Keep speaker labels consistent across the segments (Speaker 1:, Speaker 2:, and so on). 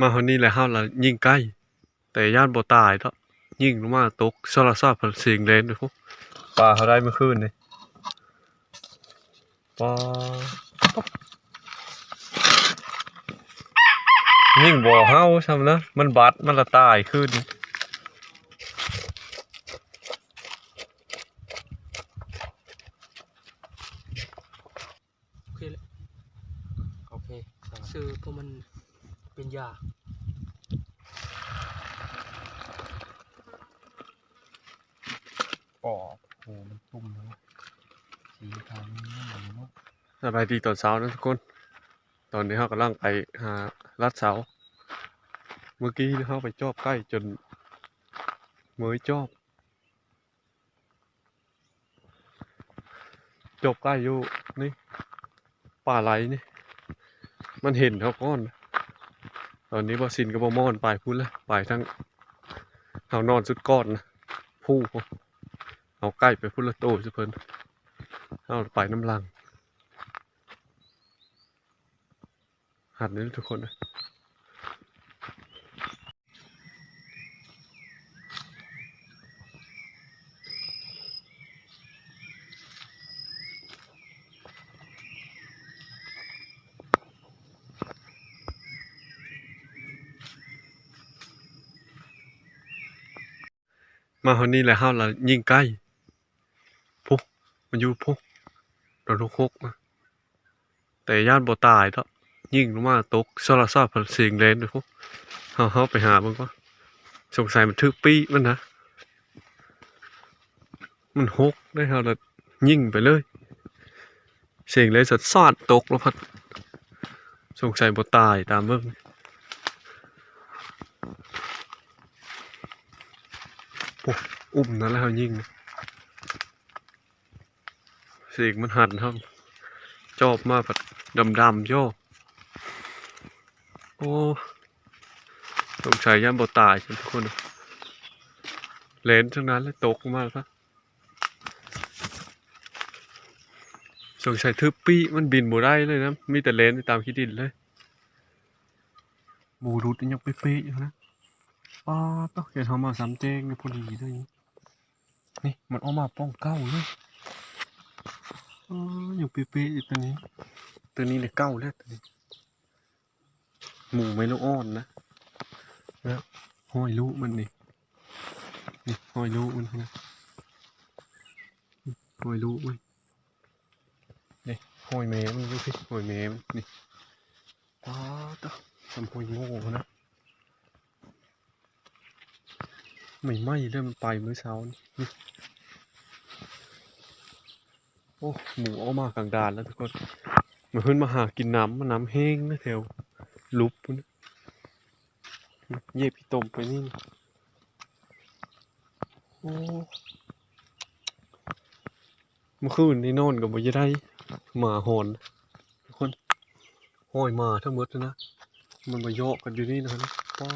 Speaker 1: มาคนนี้แหละเฮาละยิงใกล้ แต่ย่านบ่ตายแล้วยิงลงมาตกซอลาซาผลเสียงเลนเลยพวกปลาเขาได้เมื่อคืนเลยปลายิงบ่เฮาใช่ไหมนะมันบาดมันละตายขึ้น
Speaker 2: โอเคแล้ว
Speaker 3: โอเค
Speaker 2: ซื้อเพราะมันเป็นยา
Speaker 3: ปอกโหมันตุ่มแล้วสีทางนี้มันเนาะ
Speaker 1: สบายดีตอนเช้านะทุกคน ตอนนี้เรากำลังไปหาลัดเสา เมื่อกี้เราไปจอบใกล้จนเมยจอบจบใกล้อยู่นี่ป่าไหลนี่ มันเห็นเขาก้อน ตอนนี้บอสินกับบอมอนไปพูดแล้วไปทั้งเอานอนสุดก้อนนะผู้เอาใกล้ไปพูดละโตสุเพิ่นเอาไปน้ำลังหัดนี้ทุกคนนะ มาคนนี้แหละเฮาละยิงใกล้พุกมันอยู่พุกเราทุกคกแต่ย่านบ่ตายเนาะยิงลงมาตกซอลาซาพันเสียงแลนเลยพวกเฮาเฮาไปหามันก็สงสัยมันทึกปีมันนะมันหกได้เฮาละยิงไปเลย เสียงเลยสัดซอดตกแล้วพัดสงสัยบ่ตายตามเบิ่ง โอ้อุ้มนั่นแล้วยิงเสียงมันหันเฮาจอบมาพัดดำๆโยโอ้สงสัยย่านบ่ตายทุกคนเลนทั้งนั้นเลยตกมาแล้วสงสัยทึบปี้มันบินบ่ได้เลยนะ มีแต่เลนตามขี้ดินเลย หมูรุดยังเป๊ะๆอยู่นะ ป้าต้องเห็นเขามาสามเจงพอดีเลยนี่มันออกมาป้องเก้าเลยอ๋อยังเป๊ะๆตัวนี้ ตัวนี้เลยเก้าแล้วตัวนี้ หมูไม่ลูกอ่อนนะนะห้อยลูกมันนี่นี่ห้อยลูกมันนะห้อยลูกมันนี่ห้อยแม่มันดูสิห้อยแม่มันนี่ป้าตะทำห้อยโง่นะ ไม่ไหม้เริ่มไปเมื่อเช้านี่โอ้หมูออกมากลางดานแล้วทุกคนมาขึ้นมาหากินน้ำมันน้ำแห้งนะแถวลุบพุ่นเย็บพี่ตมไปนี่นะโอ้เมื่อคืนนี่นอนกับบ่จะได้หมาหอนทุกคนห้อยหมาทั้งหมดนะมันมาโยกกันอยู่นี่นะป๊า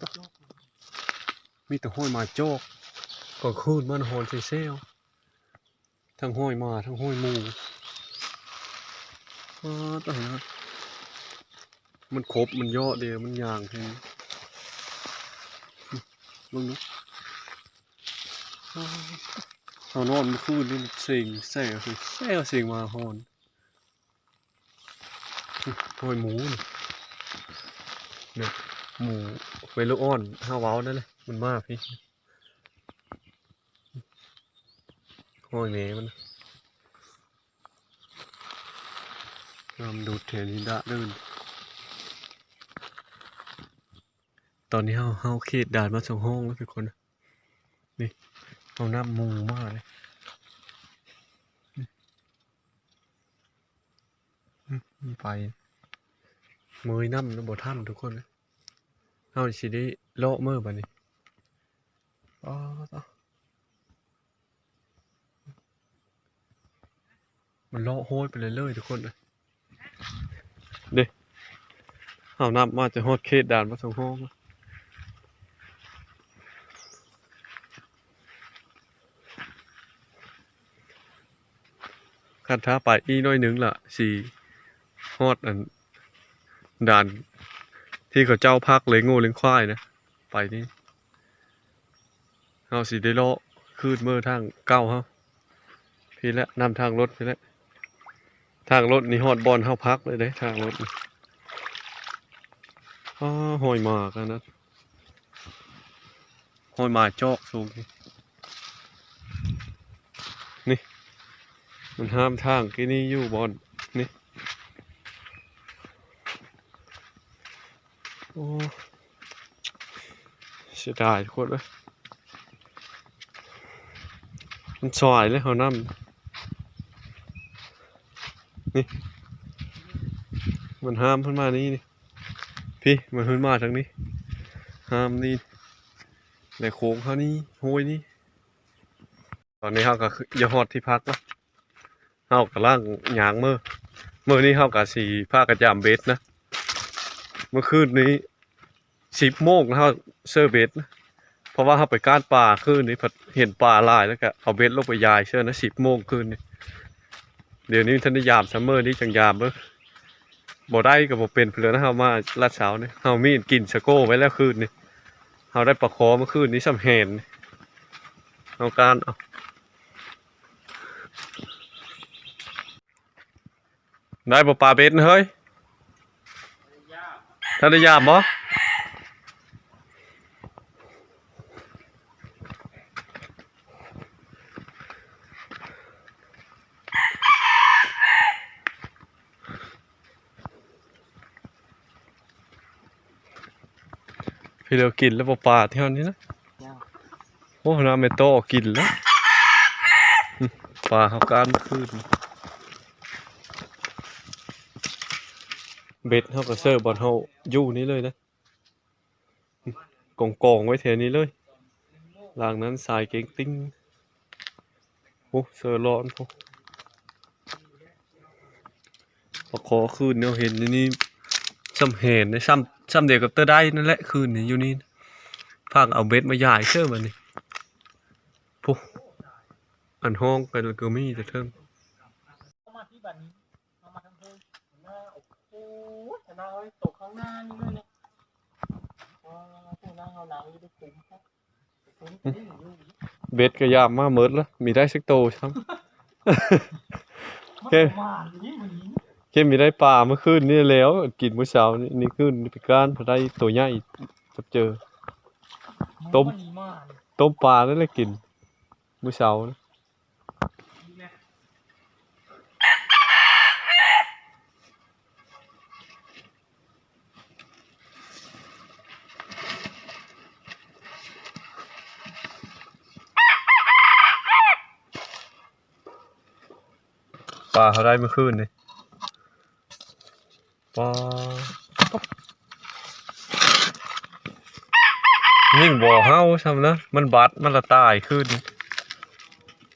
Speaker 1: ตะ มีแต่ห้อยมาโจกก่อนคืนมันหอนใส่เซลทั้งห้อยมาทั้งห้อยมูป๊าดตะนะมันครบมันเยอเดียวมันยางแทงมึงนะเอานอนเมื่อคืนนี่มันเสียงแซ่คือแซ่เสียงมาฮอนห้อยหมูเนี่ยหมูเวลูออนห้าว้าวนั่นแหละ มันมากพี่หอยแม่มันงามดูดแทนนิดะเดินตอนนี้เฮาเฮาเขตด่านมาสองห้องแล้วทุกคน นี่เอาน้ำมูมากเลยอืมมันไปเมยน้ำนะบ่ท่านทุกคนเฮาสิได้เลาะเมื่อบัดนี้ อ๋อมันเลาะโหยไปเลยเลยทุกคนนะเด้เอาน้ำมาจะฮอดเขตด่านมาสองห้องแล้วคันท้าไปอีน้อยหนึงล่ะสีฮอดอันด่านที่เขาเจ้าพักเลยงูเลี้ยงควายนะ ไปนี่ เฮาสิได้เลาะคืนเมื่อทางเก้าเฮาพี่ละนำทางรถพี่ละทางรถนี่ฮอดบอลเฮาพักเลยเด้ทางรถอหอยหมากนนั้นหอยหมากจอกสูงนี่นี่ มันห้ามทางกี่นี่อยู่บอลนี่โอ้เสียดายโคตรเลย มันสวยเลยเขาน้ำนี่มันห้ามเพิ่นมานี่นี่พี่มันเพิ่นมาทางนี้ ห้ามนี่ในโค้งเขานี่ห้วยนี่ตอนนี้เขาก็คือยอดที่พักแล้วเขากำลังยางมือมือนี้เขากับสีผ้ากระจามเบสนะ เมื่อคืนนี้สิบโมงเขาเซอร์เบสนะ เพราะว่าเขาไปก้านป่าคืนนี้พอเห็นป่าหลายแล้วก็เอาเบสลงไปยายเชื่อนะสิบโมงคืนนี้เดี๋ยวนี้ท่านได้ยามซัมเมอร์นี้จังยามเบ้อบ่ได้ก็บ่เป็นเพลือนะเฮามาลาดเช้านี่เฮามีกินสะโก้ไว้แล้วคืนนี้เฮาได้ปลาคอเมื่อคืนนี้สำแหนนี่เอาการเอาได้บ่ปลาเบ็ดนะเฮ้ยท่านได้ยามบ่ เดียวกินแล้วบ่ปลาเท่านี้นะ
Speaker 2: ย่าง
Speaker 1: โอ้น้ำไม่โตกินแล้วอืมปลาเขาการเมื่อคืนเบ็ดเขาก็เสิร์ฟบอลเขาอยู่นี่เลยนะอืมกองกองๆไว้แถวนี้เลยหลังนั้นสายเก่งติ้งโอ้เสือร้อนพอพอขอคืนเนี่ยเห็นอยู่นี่ซ้ำเห็นนะซ้ำ ซ้ำเดียวกับเตอร์ได้นั่นแหละคืนนี้อยู่นี่พากเอาเบ็ดมาย่ายเชื่อมันนี่ปุ๊อันห้องกันก็มีแต่เทิง
Speaker 2: เข้ามาที่บ้านนี้เข้ามาทางเพิ่มหน้าโอ้โหหน้าเอาไว้ตกข้างหน้านี่เลยเนี่ยว้าวพวกหน้าเอาหนังอยู่ในถุงครับคุ้มอยู่
Speaker 1: เบ็ดก็ยามมาเมิดแล้วมีได้สักโตครับ
Speaker 2: มัน
Speaker 1: โอเค
Speaker 2: มาอยู่นี่มันนี้
Speaker 1: เข้มมีได้ปลาเมื่อคืนนี่แล้วกินมื้อเช้านี่นี่คืนนี่ไปก้านพอได้ตัวใหญ่จับเจอ ต้ม ต้มปลานั่นแหละกินมื้อเช้านะปลาเขาได้เมื่อคืนนี่ ปลายิ่งบ่อเฮาซ้ำนะมันบาดมันละตายขึ้น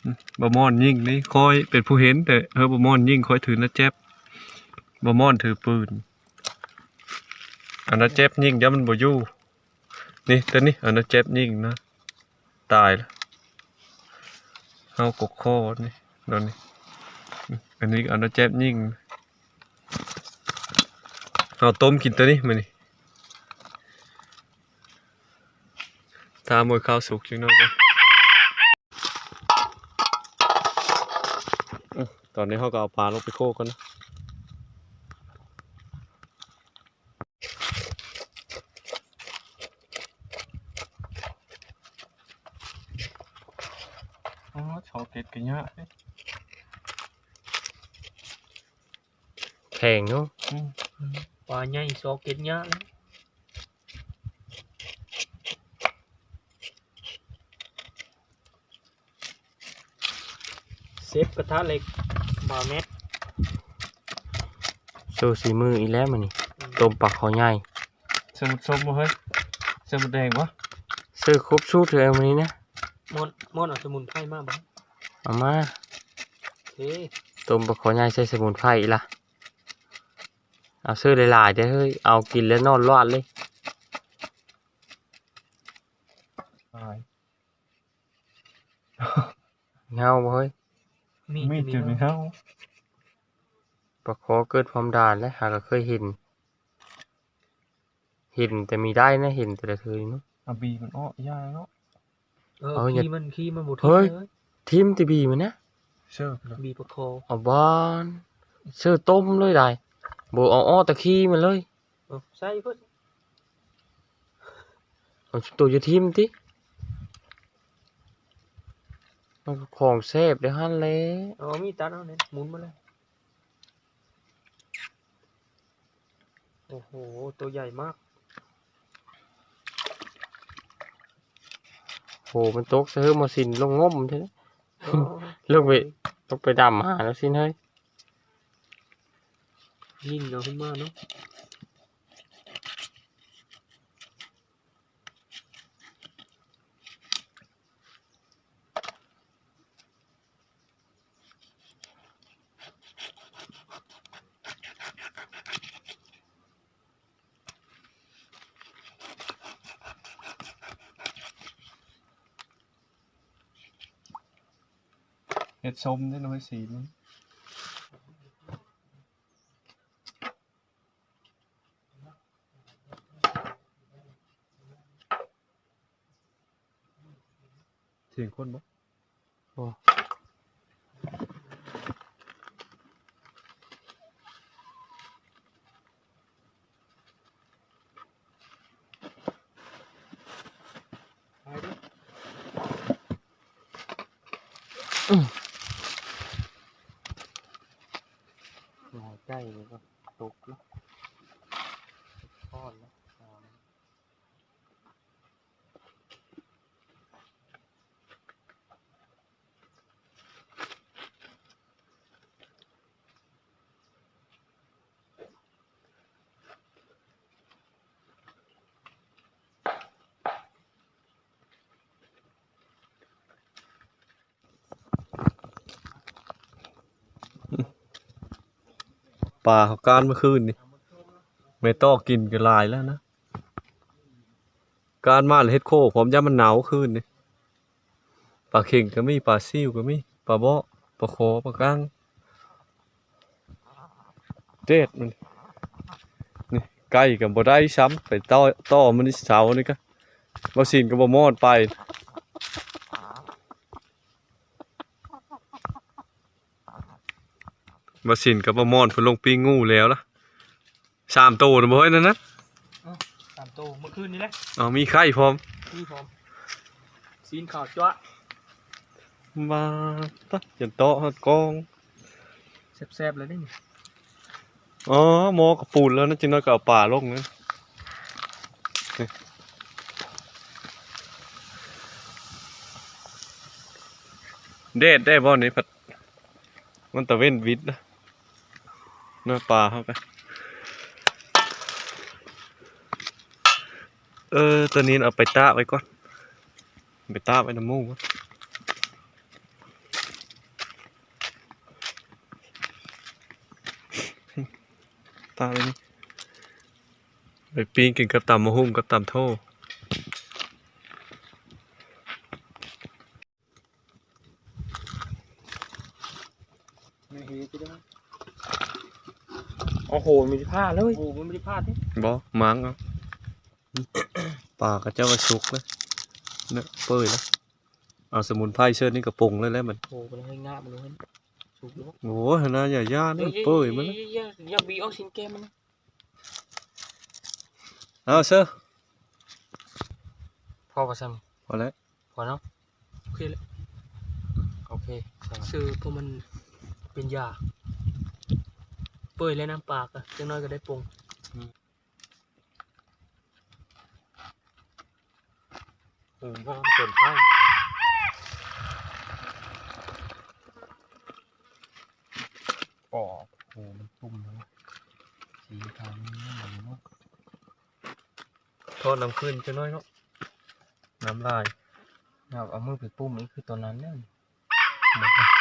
Speaker 1: อืมบ่มอนยิ่งนี่คอยเป็นผู้เห็นแต่เฮอบ่มอนยิ่งคอยถือนะแจ๊บบ่มอนถือปืนอันนะแจ๊บยิ่งเดี๋ยวมันบ่อยู่นี่ตัวนี้อันนะแจ๊บยิ่งนะตายแล้วเฮากกคอนี่นอนนี่อันนี้อันนั้นแจ๊บยิ่ง เอาต้มกินตัวนี้มานี่ตามมวยข้าวสุกจังหน่อยกันอื้อตอนนี้เขาก็เอาปลาลงไปโคกกันนะอ๋อชอบเก็ดกันเยอะ
Speaker 3: แพงเนาะ
Speaker 2: ปลาใหญ่ซอกเก็ตเยอะเลยเซฟกระทะเหล็กบาเม็ด
Speaker 3: โชว์สีมืออีกแล้วมันนี่ต้มปลาคอใหญ่
Speaker 1: สมุดส้มบ่เฮ้ยสมุดแดงวะ
Speaker 3: ซื้อครบสูตรเลยวันนี้นะ
Speaker 2: มอนมอนเอาสมุนไพรมาบ้าง
Speaker 3: เอามา
Speaker 2: โอเค
Speaker 3: ต้มปลาคอใหญ่ใส่สมุนไพรอีกละ เอาซื้อหลายๆเด้อเฮ้ย เอากินแล้วนอนรอดเลย
Speaker 1: ตาย
Speaker 3: เงาบ่เฮ้ย
Speaker 2: มี
Speaker 1: มีด
Speaker 2: มี
Speaker 1: จุด
Speaker 2: ไหม
Speaker 1: ไม่เข้า
Speaker 3: ปลาคอเกิดความด่านและหากก็เคยเห็น เห็นแต่มีได้นะเห็นแต่ละเธอเนาะ
Speaker 1: อาบีมันอ้อยาเนาะ
Speaker 2: เออ
Speaker 3: เอาอย่า
Speaker 2: ขี้มันขี้มันบ่
Speaker 3: เฮ้ย
Speaker 2: เลย
Speaker 3: ทิมตีบีมันนะ
Speaker 1: เชื่อไปเลย
Speaker 2: บีประคอ
Speaker 3: เอาบ้านเสื้อต้มเลยได้ บ่เอาอ้อตะขี้มันเลย
Speaker 2: เออใส่เพิ่น
Speaker 3: เอาตัวจะทิมติมันก็ของแซ่บเด้อหั่นแหละ
Speaker 2: เอามีดตัดเอาเนี่ยหมุนมาเลยโอ้โห ตัวใหญ่มาก
Speaker 3: โห มันตกเสื้อมาสินลงงมใช่ไหม
Speaker 2: อ๋อ
Speaker 3: ลงไปต้องไปดำหาแล้วสิเฮ้ย
Speaker 2: ยิ่งเอาขึ้นมาเนาะ
Speaker 1: เห็ดส้มได้น้อยสีมัน สียงคนบ่
Speaker 2: ไปดิ
Speaker 3: หายใจเลยก็ตกแล้วทอดแล้ว
Speaker 1: ปลาเขาการเมื่อคืนนี่ไม่ต้องกินกันลายแล้วนะการมาเลยเฮ็ดโคกผมย่ามันหนาวคืนนี่ปลาเข่งก็มีปลาซิวก็มีปลาเบาะปลาโคปลาก้างเด็ดมันนี่ไก่กับบ่ได้ซ้ำไปต่อต่อมันนี่เสานี่ก็บ่สินก็บ่มอดไป บ่สินก็บ่มอดเพิ่นลงปีงูแล้วล่ะสามโตนะบ่เฮ้ยนั่นนะ
Speaker 2: สามตัวเมื่อคืนนี้แหละ
Speaker 1: อ๋อมีไข่พร้อม
Speaker 2: นี่พร้อมซีนขาวจ้วะ
Speaker 1: มาตะยันโตะฮอดกอง
Speaker 2: แซ่บๆเลยนี่
Speaker 1: อ๋อหมอกระปูนแล้วนะจิน้อยก็เอาป่าลงนะนี่เด็ดได้บ่นี่พัดมันตะเว้นวิทย์นะ เนื้อปลาเข้าไป เออ ตัวนี้เอาไปตาไว้ก่อน ไปตาไว้น้ำมูกตากไว้นี่ไปปิ้งกินกับตำมะฮุ่มกับตำโท
Speaker 2: ไม่เห็นจะได้
Speaker 3: โอ้โหมีผ้าเลย
Speaker 2: โอ้มันไม่ได้พลาดนี่
Speaker 1: บ่มังเอาปลาก็เจ้าว่าสุกเลยเนี่ยเปื่อยแล้วเอาสมุนไพรเชิญนี่กระปรุงเลยแล้วมัน
Speaker 2: โอ้มันให้งาบมันเลยสุกแล้ว
Speaker 1: โอ้ยนะอย่าย่านี่เปื่อยมันนะ
Speaker 2: อย่าอย่าบีเอาสินแก้มมันนะ
Speaker 1: เอาเชื่อ
Speaker 3: พอประซัม
Speaker 1: พอแล้ว
Speaker 3: พอเนาะ
Speaker 2: โอเคเลย
Speaker 3: โอเคใช่
Speaker 2: ซื้อเพราะมันเป็นยา เปื่อยแล้วน้ำปากอะจังน้อยก็ได้ปรุง
Speaker 3: อืมพวกมันเกินไป
Speaker 1: ปอกโอ้มันชุ่มแล้วสีขาวนี่มันเนาะ
Speaker 3: ทอดน้ำขึ้นจะน้อยเนาะ
Speaker 1: น้ำลาย
Speaker 3: เอาเอามือไปปุ้มนี่คือตัวนั้นเนี่ย
Speaker 1: หมดแล้ว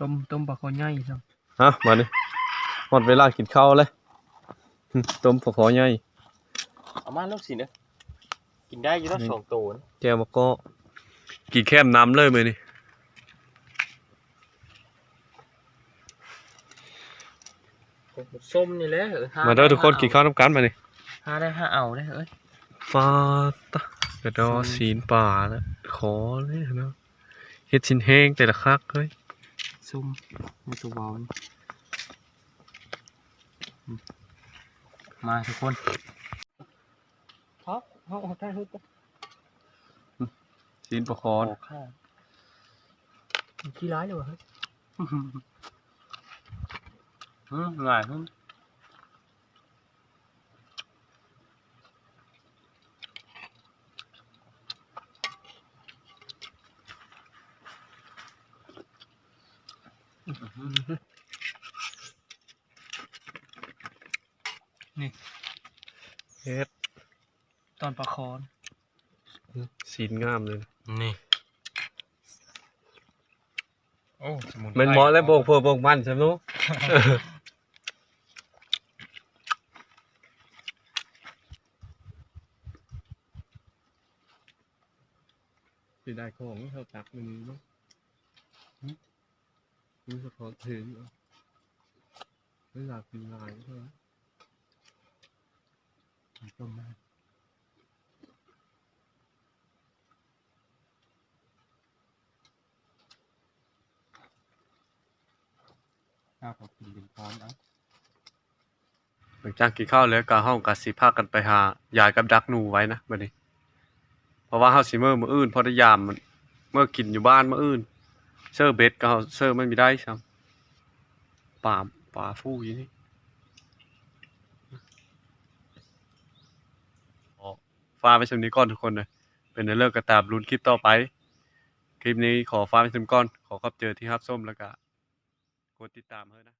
Speaker 2: ต้มต้มปลาคอใหญ่ครับ
Speaker 1: ฮะมาดิหมดเวลากินข้าวเลยต้มปลาคอใหญ่
Speaker 3: เอามาลูกสิเนอะกินได้ยี่ต้อสองตัว
Speaker 1: แจมาก็กินแคมน้ำเลยมือนี่
Speaker 3: ส้มนี่แหละ
Speaker 1: มาเด้อทุกคนกินข้าวน้ำกันมานิ
Speaker 3: ห้าได้ห้าเอาได้เอ้ย
Speaker 1: ฟาตากระดอสีนป่าแล้วขอเลยนะเฮ็ดชิ้นแห้งแต่ละคักเฮ้ย
Speaker 3: ซุ่มมีตัวเบอลมาทุกคน
Speaker 2: ท็อปเขาเอาได้ฮึด
Speaker 1: ศีนประคอ
Speaker 3: นขี้ร้ายเลยวะเฮ้ยอืมง่ายขึ้น
Speaker 2: อนประคอน
Speaker 1: ศีลงามเลย
Speaker 3: นี่ โอ้สมุนไพร
Speaker 1: มันเหมาะแล้วโบกเพื่อโบกมันใช่ไหมนุสิได้ของเท่าตักมันเนาะนี่สะท้อนถึงไม่อยากกินลายใช่ไหม
Speaker 3: ต้มมา
Speaker 2: ข้าวกินเป็นพร้อมเอา
Speaker 1: หลังจากกินข้าวแล้วก็ห้องก็สิพากันไปหายายกับดักหนูไว้นะบัดนี้ เพราะว่าเฮาสิมื้อมื้ออื่นเพอได้ยามมันเมื่อกินอยู่บ้านมื้ออื่นเซอร์เบ็ดก็เฮาเซอร์มันม่ได้ซ้ำป่าป่าฟู่อยู่นี่อ๋อฝาไปสำนี้ก่อนทุกคนเลยเป็นในเรื่องกระตามลุ้นคลิปต่อไป คลิปนี้ขอฝาไปสำก่อน ขอขอบเจอที่ฮับส้มแล้วก็ กดติดตามเฮ้นะ